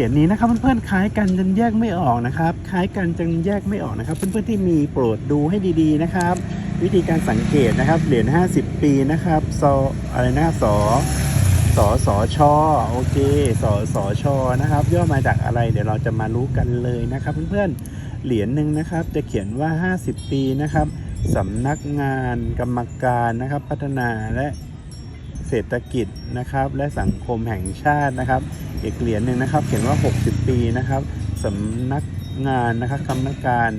เหรียญนี้นะครับเพื่อนๆคล้ายกันจนแยกไม่ออกนะครับคล้ายกันจนแยกไม่ออกนะครับ เพื่อนๆที่มีโปรดดูให้ดีๆนะครับ วิธีการสังเกตนะครับเหรียญ50 ปีนะครับซออะไรนะสอสอสอชอโอเคสอสอชอนะครับ ย่อมาจากอะไร เดี๋ยวเราจะมารู้กันเลยนะครับ เพื่อนๆเหรียญหนึ่งนะครับ จะเขียนว่า 50 ปีนะครับสำนักงานกรรมการนะครับ พัฒนาและ เศรษฐกิจนะครับ และสังคมแห่งชาตินะครับ อีกเหรียญหนึ่งนะครับ เขียนว่า 60 ปีนะครับสำนักงานนะครับคณะกรรมการ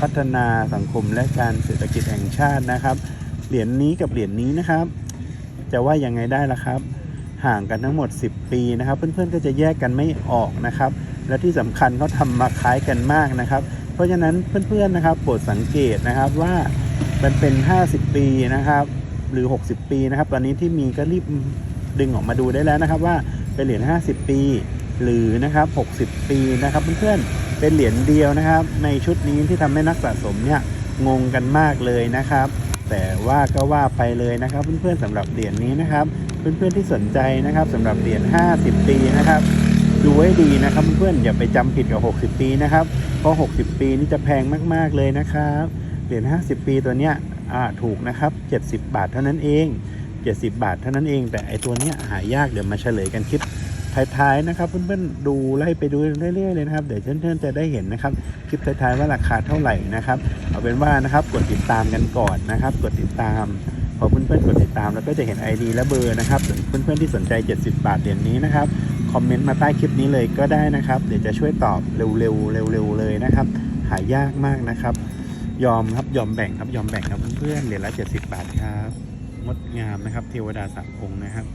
พัฒนาสังคมและการเศรษฐกิจแห่งชาตินะครับ เหรียญนี้กับเหรียญนี้นะครับ จะว่ายังไงได้ล่ะครับ ห่างกันทั้งหมด 10 ปีนะครับ เพื่อนๆก็จะแยกกันไม่ออกนะครับ และที่สำคัญเขาทำมาคล้ายกันมากนะครับ เพราะฉะนั้นเพื่อนๆนะครับโปรดสังเกตนะครับว่ามันเป็น 50 ปีนะครับ หรือ 60 ปีนะครับ ตอนนี้ที่มีก็รีบดึงออกมาดูได้แล้วนะครับ ว่าเป็นเหรียญ 50 ปี หรือนะครับ 60 ปีนะครับเพื่อนๆเป็นเหรียญเดียวนะครับ ในชุดนี้ที่ทำให้นักสะสมเนี่ยงงกันมากเลยนะครับ แต่ว่าก็ว่าไปเลยนะครับ เพื่อนๆสำหรับเหรียญนี้นะครับ เพื่อนๆที่สนใจนะครับสำหรับเหรียญ 50 ปีนะครับดูให้ดีนะครับเพื่อนๆอย่าไปจำผิดกับ 60 ปีนะครับ เพราะ 60 ปีนี่จะแพงมากๆเลยนะครับ เหรียญ50 ปีตัวเนี้ยถูกนะครับ 70 บาทเท่านั้นเอง 70 บาทเท่านั้นเอง แต่ไอตัวเนี้ยหายากเดี๋ยวมาเฉลยกันคลิปท้ายๆนะครับเพื่อนๆดูไล่ไปดูเรื่อยๆเลยนะครับเดี๋ยวเพื่อนๆจะได้เห็นนะครับคลิปท้ายๆว่าราคาเท่าไหร่นะครับ เอาเป็นว่านะครับกดติดตามกันก่อนนะครับ กดติดตามพอเพื่อนๆกดติดตามแล้วก็จะเห็น ID และเบอร์นะครับเพื่อนๆที่สนใจ 70 บาทเหรียญนี้นะครับคอมเมนต์มาใต้คลิปนี้เลยก็ได้นะครับ เดี๋ยวจะช่วยตอบเร็วๆเร็วๆเลยนะครับ หายากมากนะครับ ยอมครับยอมแบ่งครับยอมแบ่งครับเพื่อนๆเหรียญละเจ็ดสิบาทครับงดงามนะครับ เทวดาสามองค์นะครับ